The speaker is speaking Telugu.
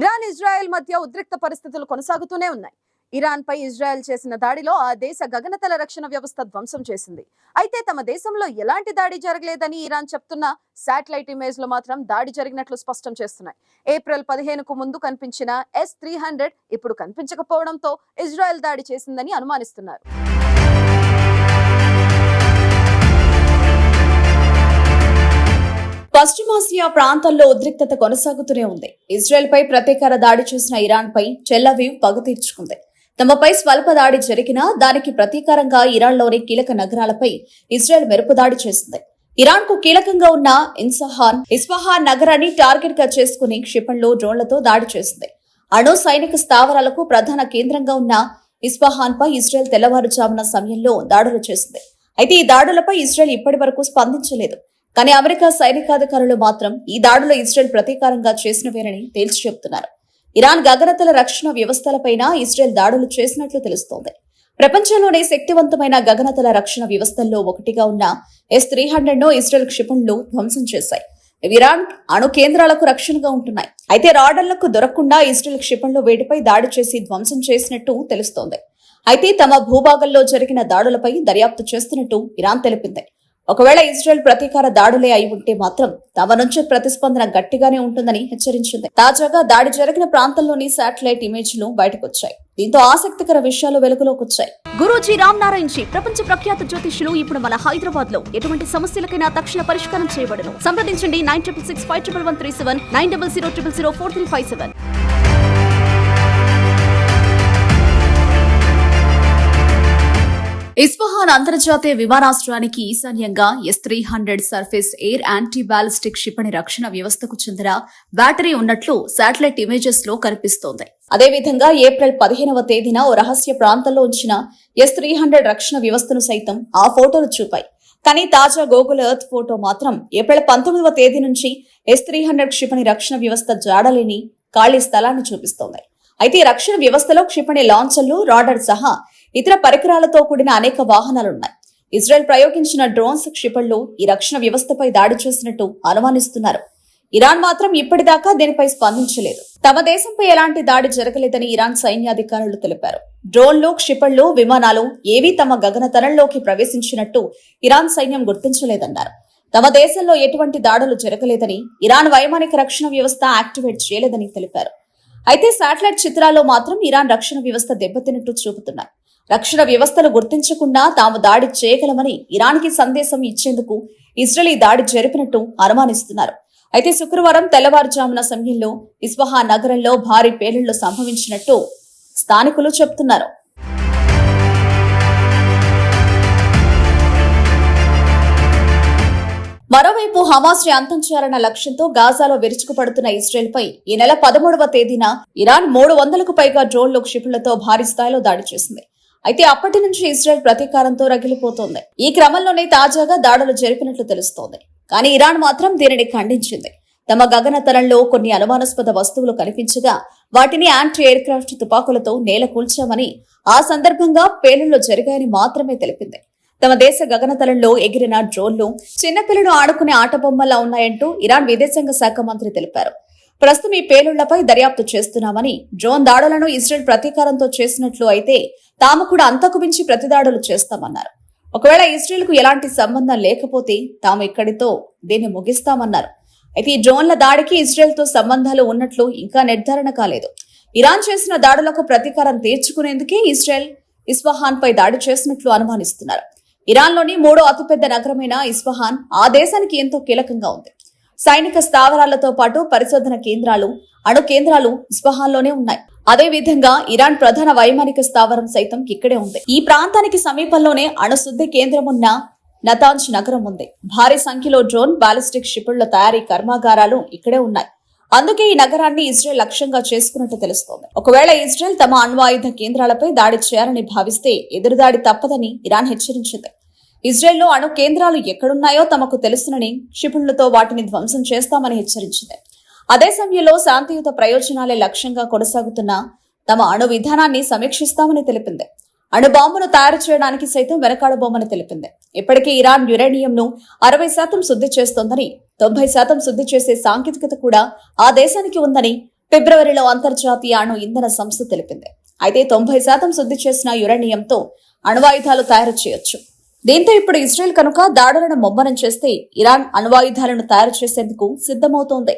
ఇరాన్ ఇజ్రాయెల్ మధ్య ఉద్రిక్త పరిస్థితులు కొనసాగుతూనే ఉన్నాయి. ఇరాన్ పై ఇజ్రాయెల్ చేసిన దాడిలో ఆ దేశ గగనతల రక్షణ వ్యవస్థ ధ్వంసం చేసింది. అయితే తమ దేశంలో ఎలాంటి దాడి జరగలేదని ఇరాన్ చెప్తున్న శాటిలైట్ ఇమేజ్లో మాత్రం దాడి జరిగినట్లు స్పష్టం చేస్తున్నాయి. ఏప్రిల్ పదిహేనుకు ముందు కనిపించిన ఎస్ త్రీ హండ్రెడ్ ఇప్పుడు కనిపించకపోవడంతో ఇజ్రాయెల్ దాడి చేసిందని అనుమానిస్తున్నారు. పశ్చిమాసియా ప్రాంతాల్లో ఉద్రిక్తత కొనసాగుతూనే ఉంది. ఇజ్రాయెల్ పై ప్రతీకార దాడి చేసిన ఇరాన్ పై చెల్లవీవ్ పగ తీర్చుకుంది. తమపై స్వల్ప దాడి జరిగినా దానికి ప్రతీకారంగా ఇరాన్లోని కీలక నగరాలపై ఇజ్రాయెల్ మెరుపు దాడి చేసింది. ఇరాన్కు కీలకంగా ఉన్న ఇన్సహాన్ ఇస్ఫహాన్ నగరాన్ని టార్గెట్గా చేసుకుని క్షిపణులు డ్రోన్లతో దాడి చేసింది. అణు సైనిక స్థావరాలకు ప్రధాన కేంద్రంగా ఉన్న ఇస్ఫహాన్ పై ఇజ్రాయెల్ తెల్లవారుజామున సమయంలో దాడులు చేసింది. అయితే ఈ దాడులపై ఇజ్రాయెల్ ఇప్పటి వరకు స్పందించలేదు. కానీ అమెరికా సైనికాధికారులు మాత్రం ఈ దాడులు ఇజ్రాయెల్ ప్రతీకారంగా చేసినవేనని తేల్చి చెబుతున్నారు. ఇరాన్ గగనతల రక్షణ వ్యవస్థలపైన ఇజ్రాయెల్ దాడులు చేసినట్లు తెలుస్తోంది. ప్రపంచంలోనే శక్తివంతమైన గగనతల రక్షణ వ్యవస్థల్లో ఒకటిగా ఉన్న ఎస్ త్రీ హండ్రెడ్ను ఇజ్రాయెల్ క్షిపణులు ధ్వంసం చేశాయి. ఇరాన్ అణు కేంద్రాలకు రక్షణగా ఉంటున్నాయి. అయితే రాడర్లకు దొరకకుండా ఇజ్రాయెల్ క్షిపణులు వేటిపై దాడి చేసి ధ్వంసం చేసినట్టు తెలుస్తోంది. అయితే తమ భూభాగంలో జరిగిన దాడులపై దర్యాప్తు చేస్తున్నట్టు ఇరాన్ తెలిపింది. ఒకవేళ ఇజ్రాయెల్ ప్రతీకార దాడులే అయి ఉంటే మాత్రం తమ నుంచి ప్రతిస్పందన గట్టిగానే ఉంటుందని హెచ్చరించింది. తాజాగా దాడి జరిగిన ప్రాంతంలోని శాటిలైట్ ఇమేజ్లు బయటకొచ్చాయి. దీంతో ఆసక్తికర విషయాలు వెలుగులోకి వచ్చాయి. గురూజీ రామ్ నారాయణ్ జీ ప్రపంచ ప్రఖ్యాత జ్యోతిష్యులు ఇప్పుడు మన హైదరాబాద్లో ఎటువంటి సమస్యలకైనా తక్షణ పరిష్కారం చేయబడను. సంప్రదించండి nine triple six five triple one three seven nine double zero triple zero four three five seven. Isfahan అంతర్జాతీయ విమానాశ్రయానికి ఈశాన్యంగా S three hundred surface air anti ballistic క్షిపణి రక్షణ వ్యవస్థకు చెందిన బ్యాటరీ ఉన్నట్లు శాటిలైట్ ఇమేజెస్లో కనిపిస్తోంది. అదేవిధంగా ఏప్రిల్ పదిహేనవ తేదీన ఓ రహస్య ప్రాంతంలో ఉంచిన ఎస్ త్రీ హండ్రెడ్ రక్షణ వ్యవస్థను సైతం ఆ ఫోటోలు చూపాయి. కానీ తాజా గూగుల్ ఎర్త్ ఫోటో మాత్రం ఏప్రిల్ పంతొమ్మిదవ తేదీ నుంచి ఎస్ త్రీ హండ్రెడ్ క్షిపణి రక్షణ వ్యవస్థ జాడలేని ఖాళీ స్థలాన్ని చూపిస్తోంది. అయితే రక్షణ వ్యవస్థలో క్షిపణి లాంచర్లు రాడర్ సహా ఇతర పరికరాలతో కూడిన అనేక వాహనాలున్నాయి. ఇజ్రాయెల్ ప్రయోగించిన డ్రోన్స్ క్షిపణులు ఈ రక్షణ వ్యవస్థపై దాడి చేసినట్టు అనుమానిస్తున్నారు. ఇరాన్ మాత్రం ఇప్పటిదాకా దీనిపై స్పందించలేదు. తమ దేశంపై ఎలాంటి దాడి జరగలేదని ఇరాన్ సైన్యాధికారులు తెలిపారు. డ్రోన్లు క్షిపణులు విమానాలు ఏవీ తమ గగనతలంలోకి ప్రవేశించినట్టు ఇరాన్ సైన్యం గుర్తించలేదన్నారు. తమ దేశంలో ఎటువంటి దాడులు జరగలేదని ఇరాన్ వైమానిక రక్షణ వ్యవస్థ యాక్టివేట్ చేయలేదని తెలిపారు. అయితే శాటిలైట్ చిత్రాల్లో మాత్రం ఇరాన్ రక్షణ వ్యవస్థ దెబ్బతిన్నట్టు చూపుతున్నారు రక్షణ వ్యవస్థలు గుర్తించకుండా తాము దాడి చేయగలమని ఇరాన్కి సందేశం ఇచ్చేందుకు ఇజ్రాయెల్ దాడి జరిపినట్టు అనుమానిస్తున్నారు. అయితే శుక్రవారం తెల్లవారుజామున సమయంలో ఇస్ఫహా నగరంలో భారీ పేలుళ్ళు సంభవించినట్టు స్థానికులు చెబుతున్నారు మరోవైపు హమాస్ని అంతం చేయాలన్న లక్ష్యంతో గాజాలో విరుచుకుపడుతున్న ఇస్రాయెల్ పై ఈ నెల పదమూడవ తేదీన ఇరాన్ మూడు వందలకు పైగా డ్రోన్లు క్షిపణులతో భారీ స్థాయిలో దాడి చేసింది. అయితే అప్పటి నుంచి ఇజ్రాయెల్ ప్రతీకారంతో రగిలిపోతోంది. ఈ క్రమంలోనే తాజాగా దాడులు జరిపినట్లు తెలుస్తోంది. కానీ ఇరాన్ మాత్రం దీనిని ఖండించింది. తమ గగనతలంలో కొన్ని అనుమానాస్పద వస్తువులు కనిపించగా వాటిని యాంటీ ఎయిర్ క్రాఫ్ట్ తుపాకులతో నేల కూల్చామని ఆ సందర్భంగా పేలుళ్ళు జరిగాయని మాత్రమే తెలిపింది. తమ దేశ గగనతలంలో ఎగిరిన డ్రోన్లు చిన్నపిల్లలు ఆడుకునే ఆట బొమ్మలా ఉన్నాయంటూ ఇరాన్ విదేశాంగ శాఖ మంత్రి తెలిపారు. ప్రస్తుతం ఈ పేలుళ్ళపై దర్యాప్తు చేస్తున్నామని డ్రోన్ దాడులను ఇజ్రాయెల్ ప్రతీకారంతో చేసినట్లు అయితే తాము కూడా అంతకు మించి ప్రతిదాడులు చేస్తామన్నారు. ఒకవేళ ఇజ్రాయెల్కు ఎలాంటి సంబంధం లేకపోతే తాము ఇక్కడితో దీన్ని ముగిస్తామన్నారు. అయితే ఈ డ్రోన్ల దాడికి ఇజ్రాయెల్తో సంబంధాలు ఉన్నట్లు ఇంకా నిర్ధారణ కాలేదు. ఇరాన్ చేసిన దాడులకు ప్రతీకారం తీర్చుకునేందుకే ఇజ్రాయెల్ ఇస్ఫహాన్ పై దాడి చేసినట్లు అనుమానిస్తున్నారు. ఇరాన్లోని మూడో అతిపెద్ద నగరమైన ఇస్ఫహాన్ ఆ దేశానికి ఎంతో కీలకంగా ఉంది. సైనిక స్థావరాలతో పాటు పరిశోధన కేంద్రాలు అణు కేంద్రాలు ఇస్ఫహాన్లోనే ఉన్నాయి. అదే విధంగా ఇరాన్ ప్రధాన వైమానిక స్థావరం సైతం ఇక్కడే ఉంది. ఈ ప్రాంతానికి సమీపంలోనే అణుశుద్ధి కేంద్రం ఉన్న నతాంజ్ నగరం ఉంది. భారీ సంఖ్యలో డ్రోన్ బాలిస్టిక్ క్షిపణుల తయారీ కర్మాగారాలు ఇక్కడే ఉన్నాయి. అందుకే ఈ నగరాన్ని ఇజ్రాయెల్ లక్ష్యంగా చేసుకున్నట్టు తెలుస్తోంది. ఒకవేళ ఇజ్రాయెల్ తమ అణ్వాయుధ కేంద్రాలపై దాడి చేయాలని భావిస్తే ఎదురుదాడి తప్పదని ఇరాన్ హెచ్చరించింది. ఇజ్రాయెల్లో అణు కేంద్రాలు ఎక్కడున్నాయో తమకు తెలుసునని క్షిపణులతో వాటిని ధ్వంసం చేస్తామని హెచ్చరించింది. అదే సమయంలో శాంతియుత ప్రయోజనాలే లక్ష్యంగా కొనసాగుతున్న తమ అణు విధానాన్ని సమీక్షిస్తామని తెలిపింది. అణు బాంబును తయారు చేయడానికి సైతం వెనకాడబోమని తెలిపింది. ఇప్పటికే ఇరాన్ యురేనియంను అరవై శాతం శుద్ధి చేస్తోందని తొంభై శాతం శుద్ధి చేసే సాంకేతికత కూడా ఆ దేశానికి ఉందని ఫిబ్రవరిలో అంతర్జాతీయ అణు ఇంధన సంస్థ తెలిపింది. అయితే తొంభై శాతం శుద్ధి చేసిన యురేనియంతో అణువాయుధాలు తయారు చేయొచ్చు. దీంతో ఇప్పుడు ఇజ్రాయెల్ కనుక దాడులను ముమ్మరం చేస్తే ఇరాన్ అణువాయుధాలను తయారు చేసేందుకు సిద్ధమవుతోంది.